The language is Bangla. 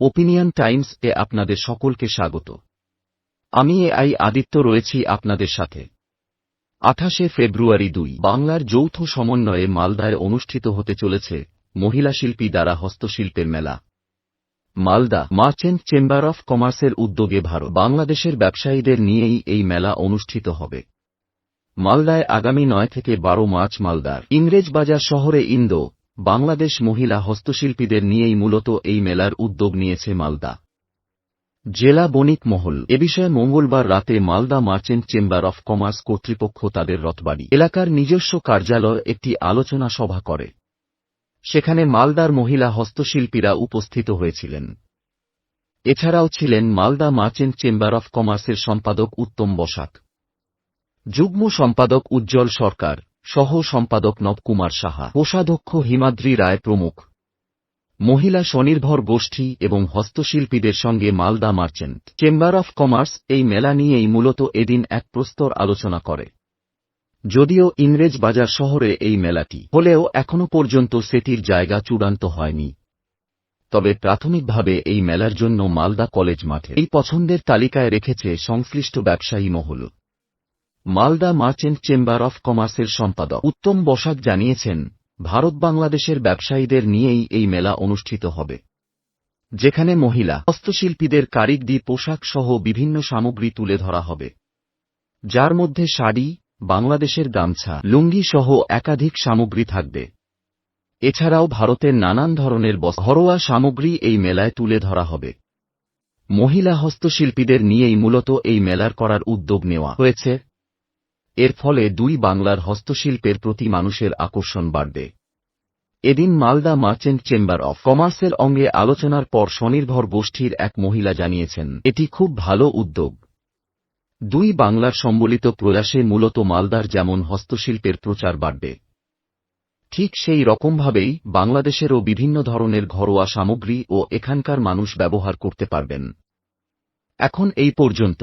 ওপিনিয়ন টাইমস এ আপনাদের সকলকে স্বাগত। আমি এ আই আদিত্য রয়েছি আপনাদের সাথে। আঠাশে ফেব্রুয়ারি দুই, বাংলার যৌথ সমন্বয়ে মালদায় অনুষ্ঠিত হতে চলেছে মহিলা শিল্পী দ্বারা হস্তশিল্পের মেলা। মালদা মার্চেন্ট চেম্বার অফ কমার্সের উদ্যোগে ভারত, বাংলাদেশের ব্যবসায়ীদের নিয়েই এই মেলা অনুষ্ঠিত হবে। মালদায় আগামী নয় থেকে বারো মার্চ মালদার ইংরেজ বাজার শহরে ইন্দো বাংলাদেশ মহিলা হস্তশিল্পীদের নিয়েই মূলত এই মেলার উদ্যোগ নিয়েছে মালদা। জেলা বণিক মহল। এ বিষয়ে মঙ্গলবার রাতে Malda merchant chamber of commerce কর্তৃপক্ষ তাদের রথবাড়ি। এলাকার নিজস্ব কার্যালয় একটি আলোচনা সভা করে। সেখানে মালদার মহিলা হস্তশিল্পীরা উপস্থিত হয়েছিলেন। এছাড়াও ছিলেন মালদা মার্চেন্ট চেম্বার অফ কমার্সের সম্পাদক উত্তম বসাক। যুগ্ম সম্পাদক উজ্জ্বল সরকার। সহ সম্পাদক নবকুমার সাহা। কোষাধ্যক্ষ হিমাদ্রি রায় প্রমুখ। মহিলা স্বনির্ভর গোষ্ঠী এবং হস্তশিল্পীদের সঙ্গে Malda merchant. Chamber of commerce এই মেলা নিয়েই মূলত এদিন এক প্রস্তর আলোচনা করে। যদিও ইংরেজ বাজার শহরে এই মেলাটি হলেও এখনও পর্যন্ত সেটির জায়গা চূড়ান্ত হয়নি। তবে প্রাথমিকভাবে এই মেলার জন্য মালদা কলেজ মাঠে এই পছন্দের তালিকায় রেখেছে সংশ্লিষ্ট ব্যবসায়ী মহল। মালদা মার্চেন্ট চেম্বার অফ কমার্সের সম্পাদক উত্তম বসাক জানিয়েছেন, ভারত বাংলাদেশের ব্যবসায়ীদের নিয়েই এই মেলা অনুষ্ঠিত হবে, যেখানে মহিলা, হস্তশিল্পীদের কারিগরি, পোশাক সহ বিভিন্ন সামগ্রী তুলে ধরা হবে। যার মধ্যে শাড়ি, বাংলাদেশের গামছা, লুঙ্গি সহ একাধিক সামগ্রী থাকবে। এছাড়াও ভারতের নানান ধরনের ঘরোয়া সামগ্রী এই মেলায় তুলে ধরা হবে। মহিলা হস্তশিল্পীদের নিয়েই মূলত এই মেলার করার উদ্যোগ নেওয়া হয়েছে। এর ফলে দুই বাংলার হস্তশিল্পের প্রতি মানুষের আকর্ষণ বাড়বে। এদিন মালদা মার্চেন্ট চেম্বার অফ কমার্সের অঙ্গে আলোচনার পর স্বনির্ভর গোষ্ঠীর এক মহিলা জানিয়েছেন, এটি খুব ভালো উদ্যোগ। দুই বাংলার সম্বলিত প্রয়াসে মূলত মালদার যেমন হস্তশিল্পের প্রচার বাড়বে, ঠিক সেই রকমভাবেই বাংলাদেশেরও বিভিন্ন ধরনের ঘরোয়া সামগ্রী ও এখানকার মানুষ ব্যবহার করতে পারবেন। এখন এই পর্যন্ত।